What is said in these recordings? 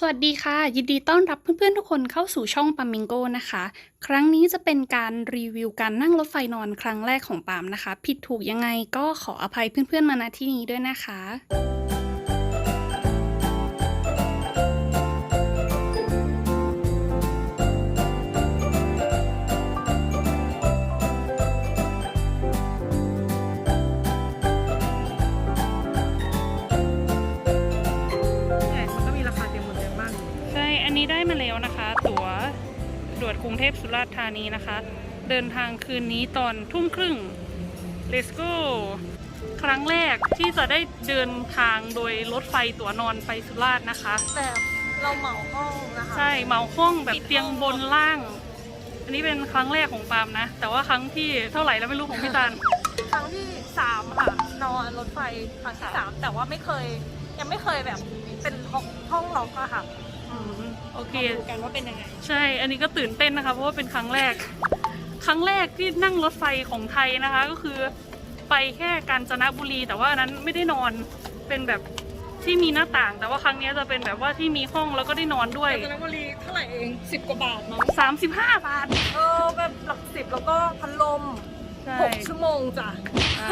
สวัสดีค่ะ ยินดีต้อนรับเพื่อนๆทุกคนเข้าสู่ช่องปามิงโกนะคะ ครั้งนี้จะเป็นการรีวิวการนั่งรถไฟนอนครั้งแรกของปามนะคะ ผิดถูกยังไงก็ขออภัยเพื่อนๆมาณที่นี้ด้วยนะคะ รุงเทพสุราษฎร์ธานีนะคะ เดินทางคืนนี้ตอนทุ่มครึ่ง Let's go ครั้งแรกที่จะได้เดินทางโดยรถไฟตั๋วนอนไปสุราษฎร์นะคะแบบเราเหมาห้องนะคะใช่เหมาห้องแบบเตียงบนล่าง อันนี้เป็นครั้งแรกของปาล์มนะ แต่ว่าครั้งที่เท่าไหร่แล้วไม่รู้ของพี่ตันครั้งที่สามค่ะนอนรถไฟครั้งที่สามแต่ว่าไม่เคย ยังไม่เคยแบบเป็นห้องห้องล็อกอะค่ะอืม โอเค ดูกันว่าเป็นยังไง ใช่ อันนี้ก็ตื่นเต้นนะคะ เพราะว่าเป็นครั้งแรก ครั้งแรกที่นั่งรถไฟของไทยนะคะ ก็คือไปแค่กาญจนบุรี แต่ว่าอันนั้นไม่ได้นอน เป็นแบบที่มีหน้าต่าง แต่ว่าครั้งนี้จะเป็นแบบว่าที่มีห้องแล้วก็ได้นอนด้วย กาญจนบุรีเท่าไหร่เองสิบกว่าบาทมั้ง35 บาท เออแบบหลักสิบแล้วก็พัดลมใช่ หกชั่วโมงจ้ะ อ่า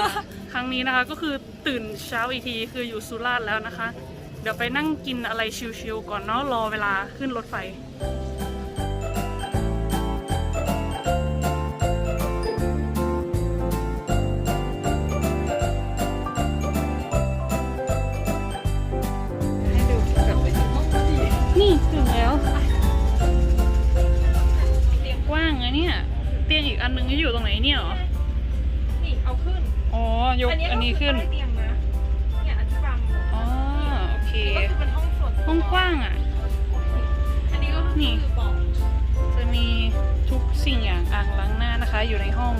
ครั้งนี้นะคะก็คือตื่นเช้าอีกทีคืออยู่สุราษฎร์แล้วนะคะเดี๋ยวไปนั่งกินอะไรชิลๆก่อนเนาะรอเวลาขึ้นรถไฟให้ดูกลับไปที่ห้องดีนี่ถึงแล้วเตียงกว้างอะเนี่ย เตียงอีกอันนึงจะอยู่ตรงไหนเนี่ยเหรอ นี่เอาขึ้น อ๋อ ยกอันนี้ขึ้น ก็คือเป็นห้องส่วนตัวห้องกว้างอะ อันนี้ก็คือนี่เบอกจะมีทุกสิ่งอย่างอ่างล้างหน้านะคะ อยู่ในห้อง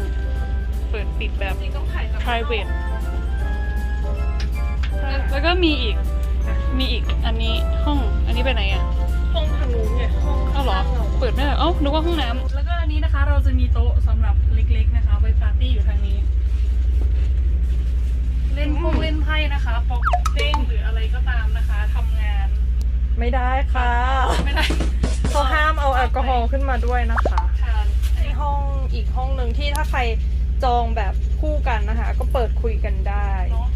เปิดปิดแบบ นี่ต้องถ่ายจาก private แล้วก็มีอีก มีอีกอันนี้ห้องอันนี้ไปไหนอะห้องทางนู้นไงห้องเอ้าเหรอข้างๆเปิดไม่ได้เอ้านึกว่าห้องน้ำแล้วก็อันนี้นะคะ เราจะมีโต๊ะสำหรับเล็กๆนะคะไว้ปาร์ตี้อยู่ทางนี้ เล่นพงเล่นไพ่นะคะปอกเต้งหรืออะไรก็ตามนะคะทำงานไม่ได้ค่ะไม่ได้เขาห้ามเอาแอลกอฮอล์ขึ้นมาด้วยนะคะทานในห้องอีกห้องหนึ่งที่ถ้าใครจองแบบคู่กันนะคะ ก็เปิดคุยกันได้ เนาะ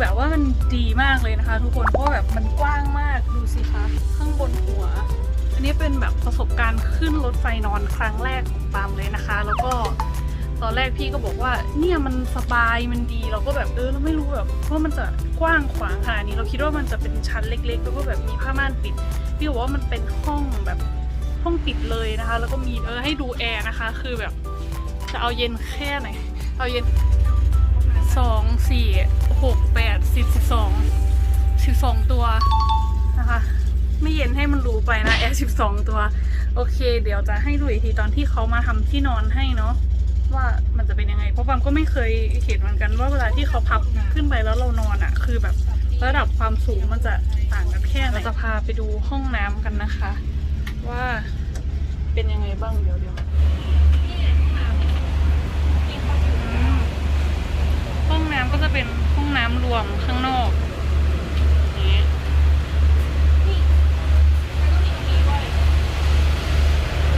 แบบว่ามันดีมากเลยนะคะ ทุกคนเพราะแบบมันกว้างมากดูสิคะข้างบนหัว อันนี้เป็นแบบประสบการณ์ขึ้นรถไฟนอนครั้งแรกของปาล์มเลยนะคะ แล้วก็ตอนแรกพี่ก็บอกว่าเนี่ยมันสบายมันดีเราก็แบบเออเราไม่รู้แบบว่ามันจะกว้างขวางขนาดนี้เราคิดว่ามันจะเป็นชั้นเล็กๆแล้วก็แบบมีผ้าม่านปิดพี่บอกว่ามันเป็นห้องแบบห้องปิดเลยนะคะ แล้วก็มีเออให้ดูแอร์นะคะ คือแบบจะเอาเย็นแค่ไหนเอาเย็น สองสี่หกแปดสิบสิบสองสิบสองตัวนะคะ ไม่เย็นให้มันรู้ไปนะแอร์สิบสองตัว โอเค เดี๋ยวจะให้ดูอีกทีตอนที่เขามาทำที่นอนให้เนาะว่ามันจะเป็นยังไง เพราะปามก็ไม่เคยเห็นเหมือนกันว่าเวลาที่เขาพับขึ้นไปแล้วเรานอนอะ่ะ คือแบบระดับความสูงมันจะต่างกันแค่ไหนเราจะพาไปดูห้องน้ำกันนะคะ ว่าเป็นยังไงบ้างเดี๋ยวเดี๋ยว ห้องน้ำก็จะเป็นห้องน้ำรวมข้างนอกอย่างนี้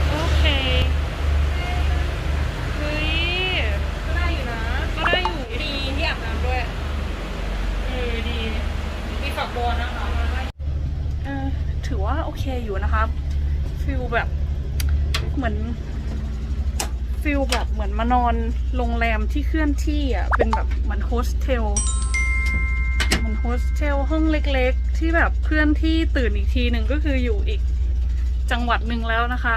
โอเค เฮ้ย ก็ได้อยู่นะ ก็ได้อยู่ ดีที่อาบน้ำด้วย เออดี มีฝักบัวนะคะ เออถือว่าโอเคอยู่นะคะฟิลแบบเหมือน ฟิลแบบเหมือนมานอนโรงแรมที่เคลื่อนที่อะ เป็นแบบเหมือนโฮสเทลเหมือนโฮสเทลห้องเล็กๆ ที่แบบเคลื่อนที่ตื่นอีกทีหนึ่งก็คืออยู่อีกจังหวัดหนึ่งแล้วนะคะ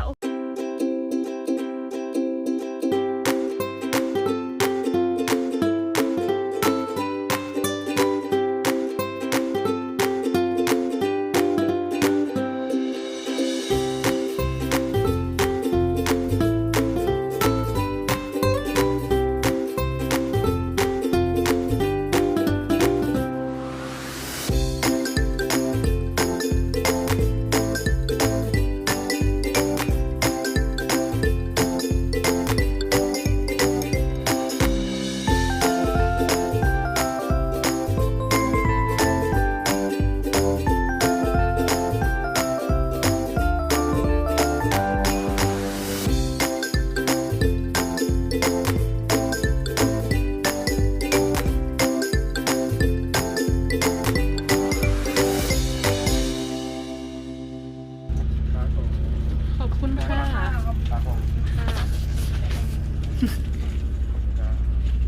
ค่ะ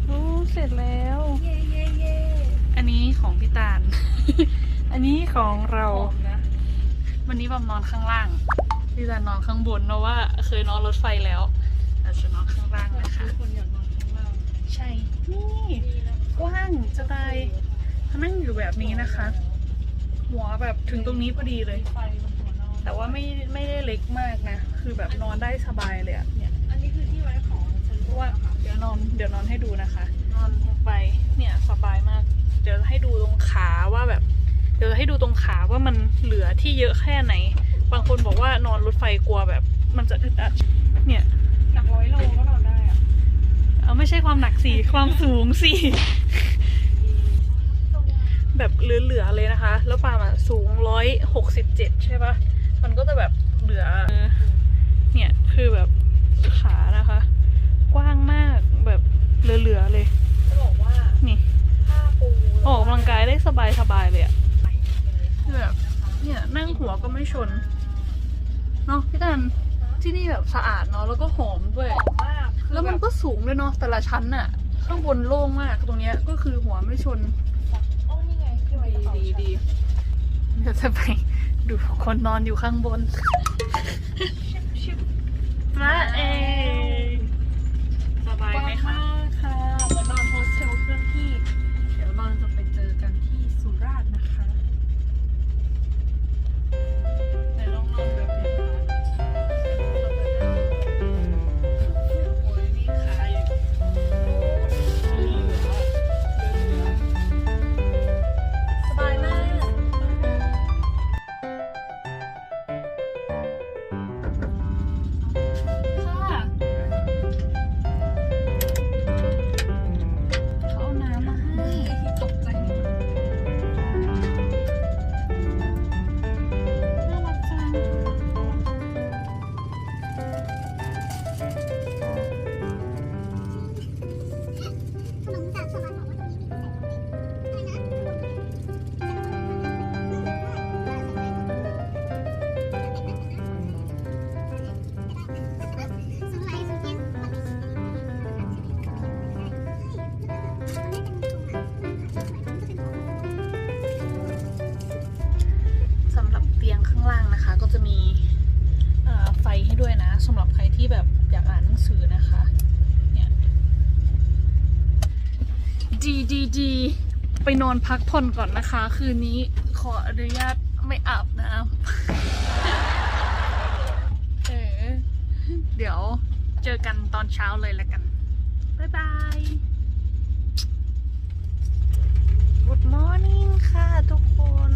โอ้เสร็จแล้วอันนี้ของพี่ตาล อันนี้ของเราวันนี้บอมนอนข้างล่างพี่ตาลนอนข้างบนเนาะว่าเคยนอนรถไฟแล้วแต่จะนอนข้างล่างนะคะใช่ นี่กว้างจะตายถ้นั่งอยู่แบบนี้นะคะ หัวแบบถึงตรงนี้พอดีเลย แต่ว่าไม่ไม่ได้เล็กมากนะ คือแบบนอนได้สบายเลยอะเนี่ยอันนี้คือที่ไว้ของฉันเพราะด้วว่ายค่ะเดี๋ยวนอนเดี๋ยวนอนให้ดูนะคะ นอนลงไปเนี่ยสบายมาก เดี๋ยวให้ดูตรงขาว่าแบบ เดี๋ยวให้ดูตรงขาว่ามันเหลือที่เยอะแค่ไหน บางคนบอกว่านอนรถไฟกลัวแบบ มันจะอึดอัดเนี่ยหนักร้อยโลก็นอนได้อะเอาไม่ใช่ความหนักสิความสูงสิแบบเหลือๆเลยนะคะ แล้วปาล์มอะสูงร้อยหกสิบเจ็ดใช่ปะ มันก็จะแบบเหลือ เนี่ยคือแบบขานะคะ กว้างมากแบบเหลือๆเลยจะบอกว่านี่ผ้าปูออกกำลังกายได้สบายๆเลยอะใส่เลยคือแบบเนี่ยนั่งหัวก็ไม่ชนเนาะพี่ตันที่นี่แบบสะอาดเนาะแล้วก็หอมด้วยหอมมากคือแล้วมันบบก็สูงด้วยเนาะแต่ละชั้นอะข้างบนโล่งมากตรงเนี้ยก็คือหัวไม่ชนอ๋อนี่ไงที่ไว้กระเป๋าดีฉันดีเดี๋ยวจะไป ดูคนนอนอยู่ข้างบนมาเองสบายไหมคะ ดีดีดีไปนอนพักผ่อนก่อนนะคะ คืนนี้ขออนุญาตไม่อาบน้ำเออเดี๋ยวเจอกันตอนเช้าเลยแล้วกัน บ๊ายบาย Good morning ค่ะทุกคน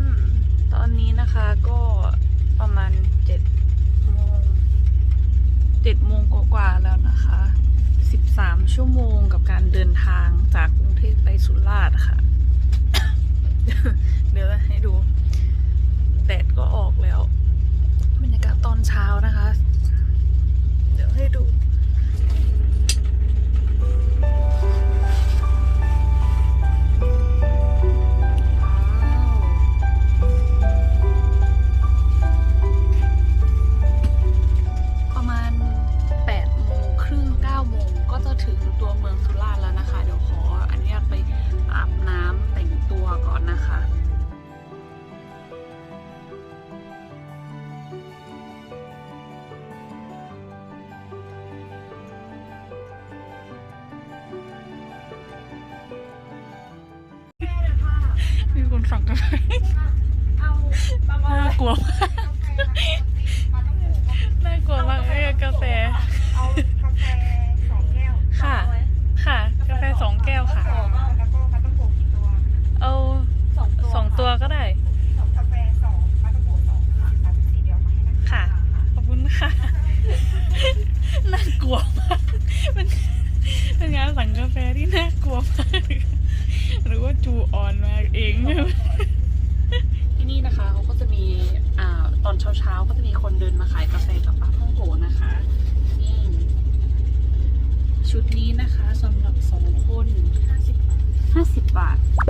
ตอนนี้นะคะก็ประมาณเจ็ดโมงเจ็ดโมงกว่าๆแล้วนะคะ 3 ชั่วโมงกับการเดินทางจากกรุงเทพไปสุราษฎร์ค่ะ เดี๋ยวให้ดู แดดก็ออกแล้ว บรรยากาศตอนเช้านะคะ เดี๋ยวให้ดู มีคนสั่งกาแฟเอาประมาณน่ากลัวมากน่ากลัวมากเอ้ยกาแฟ เอากาแฟสองแก้วค่ะ ค่ะ กาแฟสองแก้วค่ะ สองแล้วก็ปลาต้องโกกี่ตัว เอา สองตัว สองตัวก็ได้ สองกาแฟสองปลาต้องโกสองค่ะสามสิบสี่เดียวมาให้นะคะ ค่ะ ขอบคุณค่ะ น่ากลัวมากเป็นเป็นงานสั่งกาแฟที่น่ากลัวมาก หรือว่าจูออนมาเอง ที่นี่นะคะเขาก็จะมีอ่าตอนเช้าๆ ก็จะมีคนเดินมาขายกาแฟกับปลาท่องโกนะคะ นี่ ชุดนี้นะคะสำหรับสองคน ห้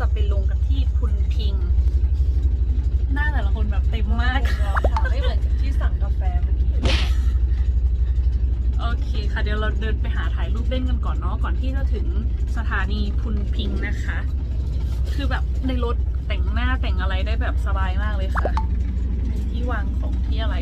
จะไปลงกันที่พุนพิง หน้าแต่ละคนแบบเต็มมาก ไม่เหมือนกับที่สั่งกาแฟเมื่อกี้โอเคค่ะเดี๋ยวเราเดินไปหาถ่ายรูปเล่นกันก่อนเนาะก่อนที่จะถึงสถานีพุนพิงนะคะ คือแบบในรถแต่งหน้าแต่งอะไรได้แบบสบายมากเลยค่ะมีที่วางของที่อะไร